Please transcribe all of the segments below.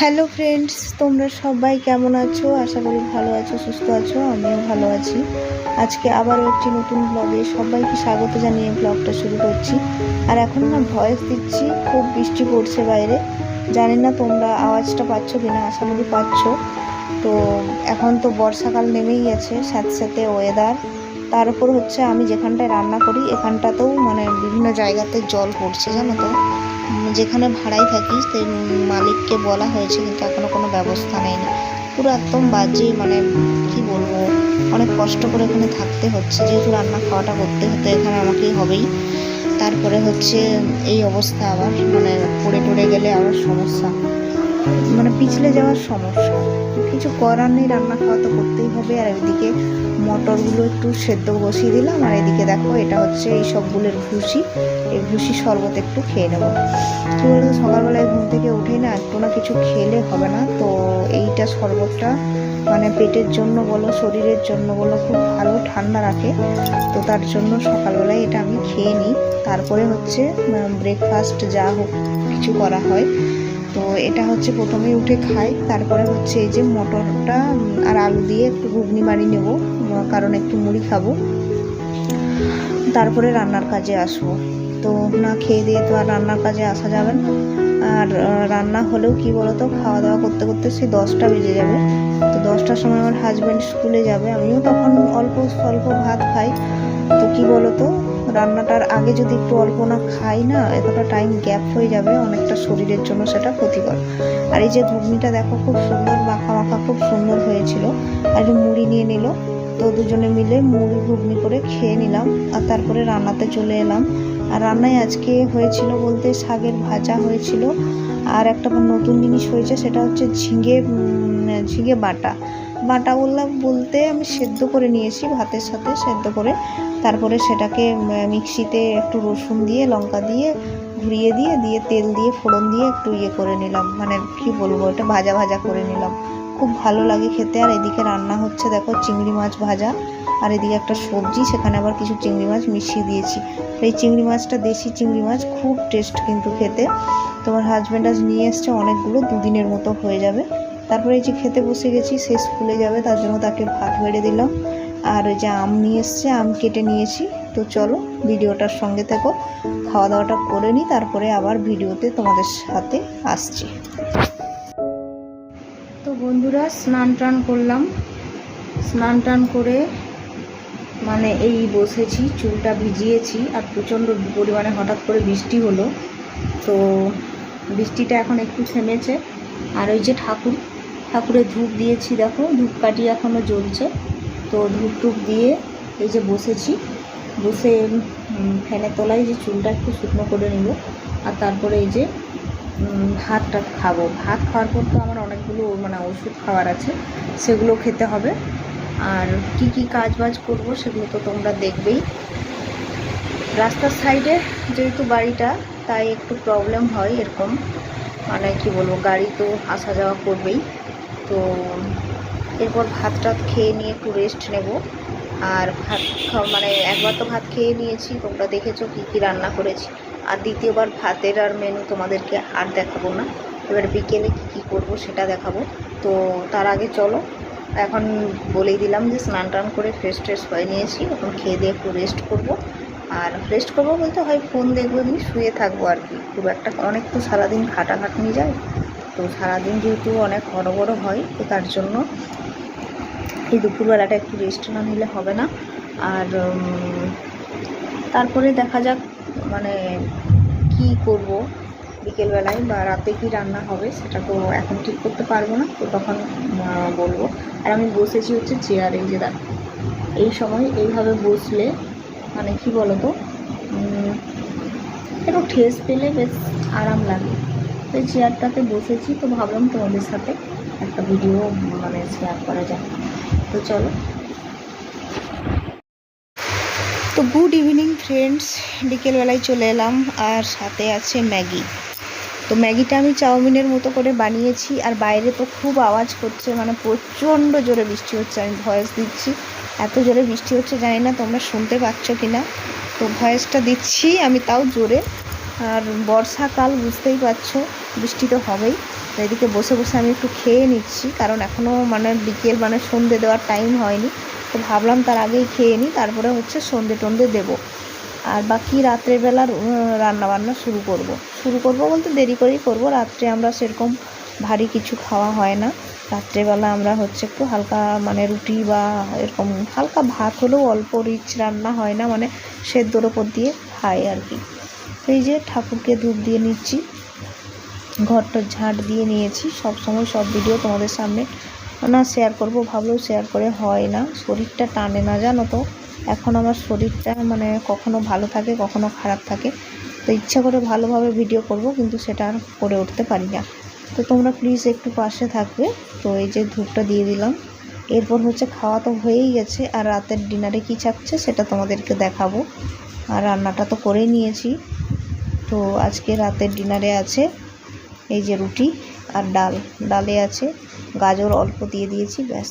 Hello friends, তোমরা সবাই কেমন আছো? আশা করি ভালো আছো, সুস্থ আছো, আমিও ভালো আছি। আজকে আবারও একটি নতুন ব্লগে সবাইকে স্বাগত জানিয়ে ব্লগটা শুরু করছি। আর এখন না ভয়েস দিচ্ছি, খুব বৃষ্টি পড়ছে বাইরে। জানি না তোমরা আওয়াজটা পাচ্ছ কি না আশা করি পাচ্ছ। তো এখন তো বর্ষাকাল নেমেই সাথে সাথে ওয়েদার তার উপর হচ্ছে আমি যেখানটায় রান্না করি, এখানটাতেও মানে বিভিন্ন জায়গাতে জল পড়ছে, জানো তো? যেখানে ভাড়ায় থাকি সেই মালিককে বলা হয়েছে, কিন্তু এখনও কোনো ব্যবস্থা নেয়নি পুরো একদম বাজে মানে কি বলব? অনেক কষ্ট করে এখানে থাকতে হচ্ছে, যেহেতু রান্না খাওয়াটা করতে হতে, এখানে আমাকেই হবেই। তারপরে হচ্ছে এই অবস্থা আবার মানে পড়ে টড়ে গেলে আবার সমস্যা। মানে পিছলে যাওয়ার সমস্যা। কিছু করার নেই, রান্না খাওয়া তো করতেই হবে। আর এদিকে মটরগুলো একটু সেদ্ধ বসিয়ে দিলাম। আর এদিকে দেখো, এটা হচ্ছে এই সবগুলোর ভুসি। এই ভুসি শরবত একটু খেয়ে নেব। কী বলতো, সকালবেলায় ঘুম থেকে উঠেই না একটু না কিছু খেলে হবে না। তো এইটা শরবতটা মানে পেটের জন্য বলো, শরীরের জন্য বলো, খুব ভালো, ঠান্ডা রাখে। তো তার জন্য সকালবেলায় এটা আমি খেয়ে নিই। তারপরে হচ্ছে ব্রেকফাস্ট যা হোক কিছু করা হয়। তো এটা হচ্ছে প্রথমে উঠে খাই, তারপরে হচ্ছে এই যে মটরটা আর আলু দিয়ে একটু ঘুগনি বানিয়ে নেব, কারণ একটু মুড়ি খাব। তারপরে রান্নার কাজে আসব। তো না খেয়ে দিয়ে তো আর রান্নার কাজে আসা যাবে না। আর রান্না হলেও কি বলতো, খাওয়া দাওয়া করতে করতে সেই দশটা বেজে যাবে। তো দশটার সময় আমার হাজব্যান্ড স্কুলে যাবে। আমিও তখন অল্প স্বল্প ভাত খাই। তো কি বলতো রান্নাটার আগে যদি একটু অল্প না খাই না, এতটা টাইম গ্যাপ হয়ে যাবে অনেকটা শরীরের জন্য সেটা ক্ষতিকর। আর এই যে ঘুগনিটা দেখো খুব সুন্দর মাখা মাখা খুব সুন্দর হয়েছিল। আর মুড়ি নিয়ে নিল, তো দুজনে মিলে মুড়ি ঘুগনি করে খেয়ে নিলাম আর তারপরে রান্নাতে চলে এলাম। আর রান্নায় আজকে হয়েছিল বলতে শাকের ভাজা হয়েছিল। আর একটা নতুন জিনিস হয়েছে, সেটা হচ্ছে ঝিঙে ঝিঙে বাটা। বাটা বললাম, বলতে আমি সেদ্ধ করে নিয়েছি ভাতের সাথে, সেদ্ধ করে। তারপরে সেটাকে মিক্সিতে একটু রসুন দিয়ে, লঙ্কা দিয়ে ঘুরিয়ে দিয়ে দিয়ে তেল দিয়ে, ফোড়ন দিয়ে একটু ইয়ে করে নিলাম। মানে কি বলব, এটা ভাজা ভাজা করে নিলাম। খুব ভালো লাগে খেতে। আর এদিকে রান্না হচ্ছে, দেখো, চিংড়ি মাছ ভাজা। আর এদিকে একটা সবজি, সেখানে আবার কিছু চিংড়ি মাছ মিশিয়ে দিয়েছি। এই চিংড়ি মাছটা দেশি চিংড়ি মাছ, খুব টেস্ট কিন্তু খেতে। তোমার হাজব্যান্ড আজ নিয়ে এসছে অনেকগুলো, দুদিনের মতো হয়ে যাবে। তারপরে যে খেতে বসে গেছি, সে স্কুলে যাবে, তার জন্য তাকে ভাত বেড়ে দিলাম। আর ওই যে আম নিয়ে এসছে, আম কেটে নিয়েছি। তো চলো, ভিডিওটার সঙ্গে থেকো খাওয়া দাওয়াটা করে নিই, তারপরে আবার ভিডিওতে তোমাদের সাথে আসছি। তো বন্ধুরা, স্নান টান করলাম। স্নান টান করে মানে এই বসেছি, চুলটা ভিজিয়েছি, আর প্রচণ্ড পরিমাণে হঠাৎ করে বৃষ্টি হলো। তো বৃষ্টিটা এখন একটু থেমেছে। আর ওই যে ঠাকুর ঠাকুরের ধূপ দিয়েছি, দেখো, ধূপকাঠি এখনও জ্বলছে। তো ধূপ টুপ দিয়ে এই যে বসেছি, বসে ফ্যানের তলায় যে চুলটা একটু শুকনো করে নিব, আর তারপরে এই যে ভাতটা খাব। ভাত খাওয়ার পর তো আমার অনেকগুলো মানে ওষুধ খাওয়ার আছে, সেগুলো খেতে হবে। আর কি কি কাজ বাজ করব সেগুলো তো তোমরা দেখবেই। রাস্তার সাইডে যেহেতু বাড়িটা, তাই একটু প্রবলেম হয় এরকম। মানে কি বলব, গাড়ি তো আসা যাওয়া করবেই। তো এরপর ভাত টাত খেয়ে নিয়ে একটু রেস্ট নেব। আর ভাত খাওয়া মানে একবার তো ভাত খেয়ে নিয়েছি, তোমরা দেখেছ কী কী রান্না করেছি। আর দ্বিতীয়বার ভাতের আর মেনু তোমাদেরকে আর দেখাবো না। এবার বিকেলে কী কী করব সেটা দেখাবো। তো তার আগে চলো, এখন বলেই দিলাম যে স্নান টান করে ফ্রেশ ট্রেশ হয়ে নিয়েছি, এখন খেয়ে দিয়ে একটু রেস্ট করব। আর রেস্ট করব বলতে হয় ফোন দেখব, এমনি শুয়ে থাকব আর কি। খুব একটা, অনেক তো সারাদিন খাটাখাটনি যায়। তো সারাদিন যেহেতু অনেক বড় হয়, তো তার জন্য এই দুপুরবেলাটা একটু রেস্ট না নিলে হবে না। আর তারপরে দেখা যাক মানে কি করব বিকেলবেলায় বা রাতে কি রান্না হবে সেটা তো এখন ঠিক করতে পারব না, তো তখন বলব। আর আমি বসেছি হচ্ছে চেয়ারে যে দেখো এই সময় এইভাবে বসলে মানে কি বলো তো একটু ঠেস পেলে বেশ আরাম লাগে। এই চেয়ারটাতে বসেছি, তো ভাবলাম তোমাদের সাথে একটা ভিডিও মানে শেয়ার করা যায় তো চলো। তো গুড ইভিনিং ফ্রেন্ডস বিকেলবেলায় চলে এলাম, আর সাথে আছে ম্যাগি। তো ম্যাগিটা আমি চাউমিনের মতো করে বানিয়েছি, আর বাইরে তো খুব আওয়াজ করছে মানে প্রচণ্ড জোরে বৃষ্টি হচ্ছে, আমি ভয়েস দিচ্ছি। এত জোরে বৃষ্টি হচ্ছে, জানি না তোমরা শুনতে পাচ্ছ কি না তো ভয়েসটা দিচ্ছি, আমি তাও জোরে। আর বর্ষাকাল বুঝতেই পারছ, বৃষ্টি তো হবেই। তো এদিকে বসে বসে আমি একটু খেয়ে নিচ্ছি, কারণ এখনও মানে বিকেল মানে সন্ধে দেওয়ার টাইম হয়নি। তো ভাবলাম তার আগেই খেয়ে নিই, তারপরে হচ্ছে সন্ধে টন্ধে দেবো। আর বাকি রাত্রেবেলার রান্না বান্না শুরু করব। শুরু করব বলতে দেরি করেই করব, রাত্রে আমরা সেরকম ভারী কিছু খাওয়া হয় না। রাত্রেবেলা আমরা হচ্ছে একটু হালকা মানে রুটি বা এরকম হালকা ভাত হলেও অল্প রিচ রান্না হয় না মানে সেদ্ধর ওপর দিয়ে খাই আর কি। তো এই যে ঠাকুরকে ধূপ দিয়ে নিচ্ছি। ঘরটা ঝাঁট দিয়ে নিয়েছি। সব সময় সব ভিডিও তোমাদের সামনে না শেয়ার করব, ভাবলেও শেয়ার করে হয় না। শরীরটা টানে না, জানো তো? এখন আমার শরীরটা মানে কখনো ভালো থাকে, কখনো খারাপ থাকে। তো ইচ্ছা করে ভালোভাবে ভিডিও করব, কিন্তু সেটা আর করে উঠতে পারি না। তো তোমরা প্লিজ একটু পাশে থাকবে। তো এই যে ধূপটা দিয়ে দিলাম। এরপর হচ্ছে খাওয়া তো হয়েই গেছে, আর রাতের ডিনারে কী থাকছে সেটা তোমাদেরকে দেখাবো। আর রান্নাটা তো করেই নিয়েছি। তো আজকে রাতের ডিনারে আছে এই যে রুটি আর ডাল। ডালে আছে গাজর অল্প দিয়ে দিয়েছি, ব্যাস।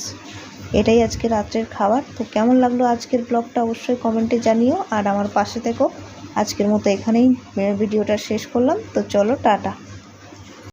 এটাই আজকে রাত্রের খাবার। তো কেমন লাগল আজকের ব্লগটা অবশ্যই কমেন্টে জানিও। আর আমার পাশে থেকো। আজকের মতো এখানেই ভিডিওটা শেষ করলাম। তো চলো, টাটা।